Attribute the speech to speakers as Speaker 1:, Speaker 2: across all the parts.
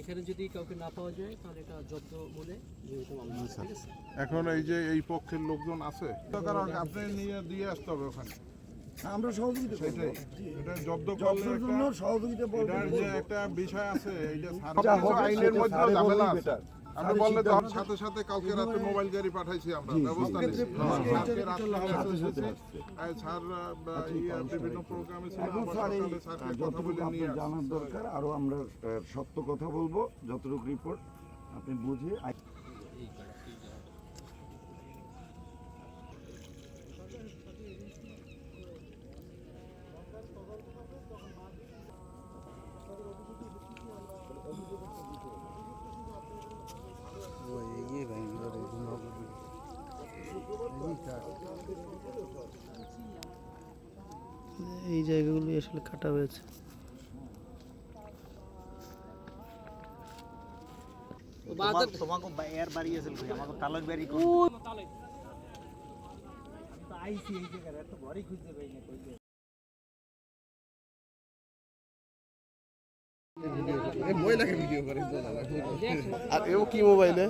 Speaker 1: এখানে যদি কাউকে না পাওয়া যায় তাহলে এটা জব্দ বলে আছে।
Speaker 2: এখন এই যে এই পক্ষের লোকজন আছে কারণ আপনি নিয়ে দিয়ে আসতে হবে ওখানে।
Speaker 3: আমরা সহযোগিতা করব।
Speaker 2: সেটাই। এটা জব্দ
Speaker 3: করার জন্য সহযোগিতা বলতে
Speaker 2: যে একটা বিষয় আছে এইটা আইনের মধ্যে ঝামেলা আছে। আপনি বললে তো সাথে সাথে কালকে রাতে মোবাইল গাড়ি পাঠাইছি আমরা। ব্যবস্থা নিয়েছি। স্যার ইয়ে বিভিন্ন প্রোগ্রামে ছিল স্যারকে কথা বলে নিয়ে
Speaker 3: জানার দরকার আরও আমরা সত্য কথা বলব যতটুকু রিপোর্ট আপনি বুঝে
Speaker 4: এই জায়গাগুলি আসলে কাটা হয়েছে।
Speaker 5: আর এও কি মোবাইলে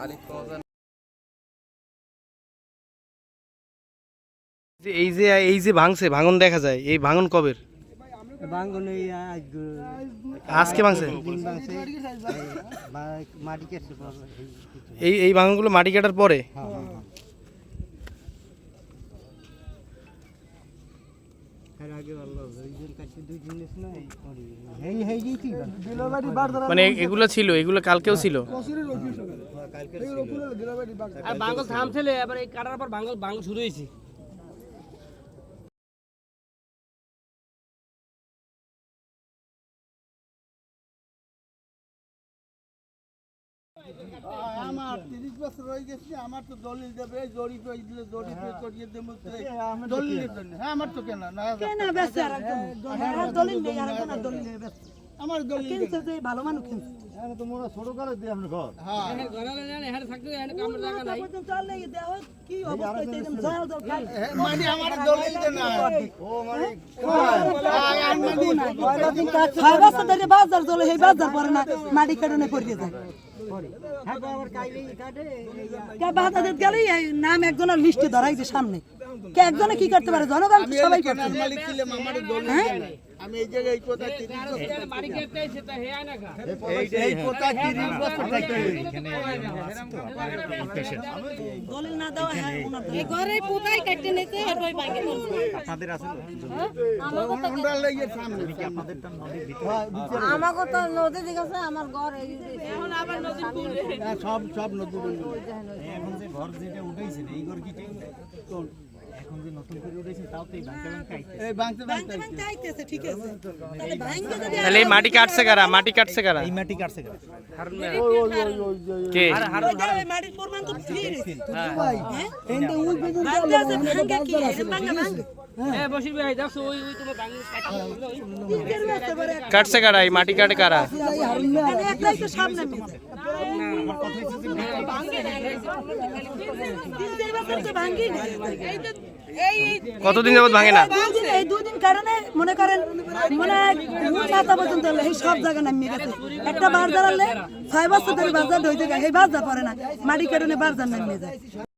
Speaker 1: হ্যাঁ
Speaker 4: যে এই যে এই যে ভাঙছে ভাঙন দেখা যায় এই ভাঙন কবের? আজকে ভাঙছে?
Speaker 6: মাটি কেটে
Speaker 4: এই এই ভাঙনগুলো মাটি কাটার পরে?
Speaker 6: এর আগে ভালো ওই দিন কাছে দুই জিনিস না এই এই এই কি
Speaker 4: মানে এগুলো ছিল এগুলো কালকেও ছিল?
Speaker 1: আর বাঙ্গল থামছিলে এবার এই কাটার পর বাঙ্গল বাঙ্গল শুরু হয়েছে।
Speaker 7: আমার তিরিশ বছর হয়ে গেছে আমার তো দলিল দেবে জরিপ হয়ে দিলে জরিপ করিয়ে দেবো দলিলের জন্য। হ্যাঁ আমার তো কেন না
Speaker 8: একজন? আর দলিল নেই, আর দলিল।
Speaker 7: আমার দলিল
Speaker 8: কিনছে যে ভালো মানুষ কিনছে।
Speaker 3: তো মনে ছোট করে দিই আপনার ঘর
Speaker 7: হ্যাঁ
Speaker 1: ঘরে জানে এখানে থাকতে এখানে কামের জায়গা নাই
Speaker 8: পর্যন্ত চলে কি অবস্থা জল খায়।
Speaker 7: মানে আমার দলিল দেন না
Speaker 3: ও মানে
Speaker 8: ছয় বছর ধরে বাজার চলে, সেই বাজার পরে না, মাটি কাটনে পড়িয়ে যায়। কে বাজার দিতে গেলেই এই নাম একজনের লিস্টে ধরাই যে সামনে কে একজনে কি করতে পারে জনগণ সবাই করছে
Speaker 7: আমি এই জায়গায় এই কথা
Speaker 1: তা হে আয় না খা
Speaker 7: এই কথা তিরিশ বছর
Speaker 8: দলিল না দেওয়া হ্যাঁ ওনার ঘরে পুতাই কাটতে নিতে আর ওই ভাঙে
Speaker 6: আপনাদের আছে
Speaker 7: আমরা লেগে সামনে
Speaker 8: আমাকে তো নদী দিকে আমার ঘর এখন আবার নদী
Speaker 7: হ্যাঁ, সব সব নতুন
Speaker 6: এখন যে ঘর যেটা উঠাইছেন এই ঘর কি? এখন যে নতুন করে উঠাইছেন তাও তো এই ভাঙতে ভাঙতে আইতে
Speaker 7: এই বাংতে
Speaker 8: ভাঙতে ভাঙতে আইতেছে ঠিক আছে। তাহলে ভাঙবে যদি
Speaker 4: তাহলে এই মাটি কাটছে কারা? মাটি কাটছে কারা?
Speaker 6: এই মাটি কাটছে কেন?
Speaker 4: কে?
Speaker 8: ওই যে মাটির পরিমাণ তো ঠিক আছে ভাঙতে আছে ভাঙে কি এরম ভাঙা ভাঙবে
Speaker 1: এ বসির ভাই দেখছ ওই ওই তোমার বাঙ্গল
Speaker 8: তিনটের মধ্যে পরে একটা-
Speaker 4: কাটছে কারা? এই মাটি কাটে কারা?
Speaker 8: এখানে একটাই তো সামনে মেয়েছে। কথা হচ্ছে যে
Speaker 4: কতদিন যাবত ভাঙে না?
Speaker 8: এই দুদিন কারণে মনে করেন মানে মাথা পর্যন্ত হলো, এই সব জায়গা নামিয়ে গেছে। একটা বাজার আনলে ছয় বছর ধরে বাজার ধরে যায় এই বাজার পরে না মাটি কারণে বাজার নামিয়ে যায়।